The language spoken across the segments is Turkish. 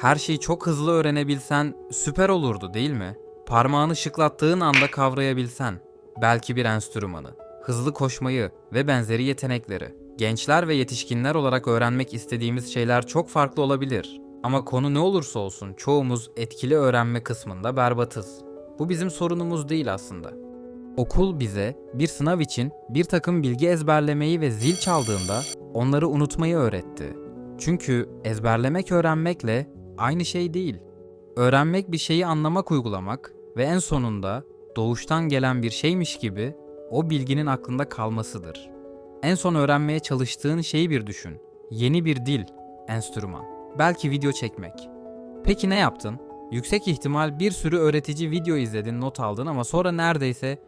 Her şeyi çok hızlı öğrenebilsen süper olurdu değil mi? Parmağını şıklattığın anda kavrayabilsen. Belki bir enstrümanı, hızlı koşmayı ve benzeri yetenekleri. Gençler ve yetişkinler olarak öğrenmek istediğimiz şeyler çok farklı olabilir. Ama konu ne olursa olsun çoğumuz etkili öğrenme kısmında berbatız. Bu bizim sorunumuz değil aslında. Okul bize bir sınav için bir takım bilgi ezberlemeyi ve zil çaldığında onları unutmayı öğretti. Çünkü ezberlemek öğrenmekle aynı şey değil. Öğrenmek bir şeyi anlamak, uygulamak ve en sonunda doğuştan gelen bir şeymiş gibi o bilginin aklında kalmasıdır. En son öğrenmeye çalıştığın şeyi bir düşün. Yeni bir dil, enstrüman, belki video çekmek. Peki ne yaptın? Yüksek ihtimal bir sürü öğretici video izledin, not aldın ama sonra neredeyse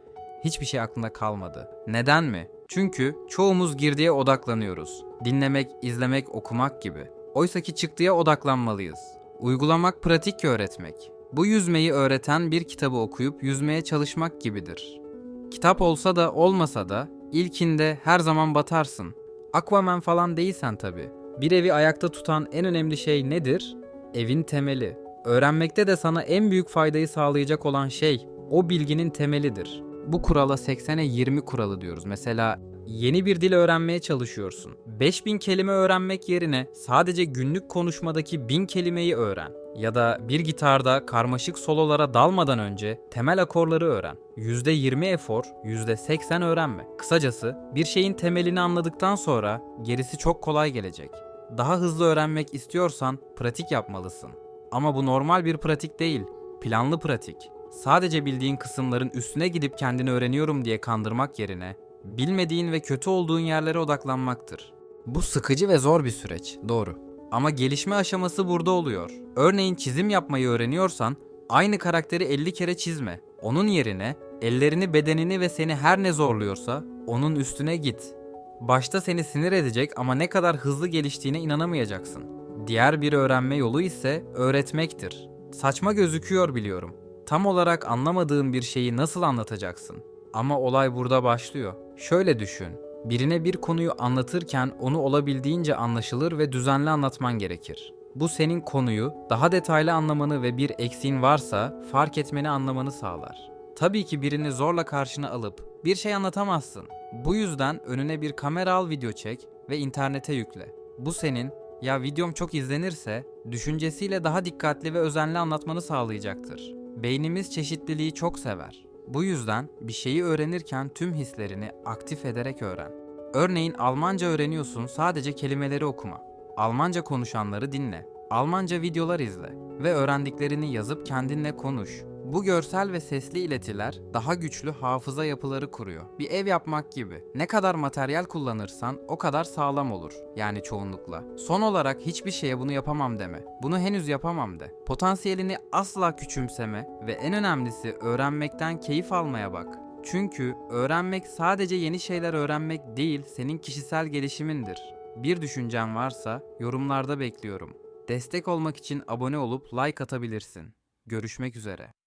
hiçbir şey aklında kalmadı. Neden mi? Çünkü çoğumuz girdiye odaklanıyoruz. Dinlemek, izlemek, okumak gibi. Oysaki çıktıya odaklanmalıyız. Uygulamak pratik öğretmek. Bu yüzmeyi öğreten bir kitabı okuyup yüzmeye çalışmak gibidir. Kitap olsa da olmasa da ilkinde her zaman batarsın. Aquaman falan değilsen tabi. Bir evi ayakta tutan en önemli şey nedir? Evin temeli. Öğrenmekte de sana en büyük faydayı sağlayacak olan şey o bilginin temelidir. Bu kurala 80'e 20 kuralı diyoruz. Mesela yeni bir dil öğrenmeye çalışıyorsun. 5000 kelime öğrenmek yerine sadece günlük konuşmadaki 1000 kelimeyi öğren. Ya da bir gitarda karmaşık sololara dalmadan önce temel akorları öğren. %20 efor, %80 öğrenme. Kısacası bir şeyin temelini anladıktan sonra gerisi çok kolay gelecek. Daha hızlı öğrenmek istiyorsan pratik yapmalısın. Ama bu normal bir pratik değil, planlı pratik. Sadece bildiğin kısımların üstüne gidip kendini öğreniyorum diye kandırmak yerine bilmediğin ve kötü olduğun yerlere odaklanmaktır. Bu sıkıcı ve zor bir süreç, doğru. Ama gelişme aşaması burada oluyor. Örneğin çizim yapmayı öğreniyorsan aynı karakteri 50 kere çizme. Onun yerine ellerini, bedenini ve seni her ne zorluyorsa onun üstüne git. Başta seni sinir edecek ama ne kadar hızlı geliştiğine inanamayacaksın. Diğer bir öğrenme yolu ise öğretmektir. Saçma gözüküyor biliyorum. Tam olarak anlamadığın bir şeyi nasıl anlatacaksın? Ama olay burada başlıyor. Şöyle düşün. Birine bir konuyu anlatırken onu olabildiğince anlaşılır ve düzenli anlatman gerekir. Bu senin konuyu daha detaylı anlamanı ve bir eksiğin varsa fark etmeni anlamanı sağlar. Tabii ki birini zorla karşına alıp bir şey anlatamazsın. Bu yüzden önüne bir kamera al video çek ve internete yükle. Bu senin ya videom çok izlenirse düşüncesiyle daha dikkatli ve özenli anlatmanı sağlayacaktır. Beynimiz çeşitliliği çok sever. Bu yüzden bir şeyi öğrenirken tüm hislerini aktif ederek öğren. Örneğin Almanca öğreniyorsun sadece kelimeleri okuma. Almanca konuşanları dinle. Almanca videolar izle ve öğrendiklerini yazıp kendinle konuş. Bu görsel ve sesli iletiler daha güçlü hafıza yapıları kuruyor. Bir ev yapmak gibi. Ne kadar materyal kullanırsan o kadar sağlam olur. Yani çoğunlukla. Son olarak hiçbir şeye bunu yapamam deme. Bunu henüz yapamam de. Potansiyelini asla küçümseme ve en önemlisi öğrenmekten keyif almaya bak. Çünkü öğrenmek sadece yeni şeyler öğrenmek değil, senin kişisel gelişimindir. Bir düşüncen varsa yorumlarda bekliyorum. Destek olmak için abone olup like atabilirsin. Görüşmek üzere.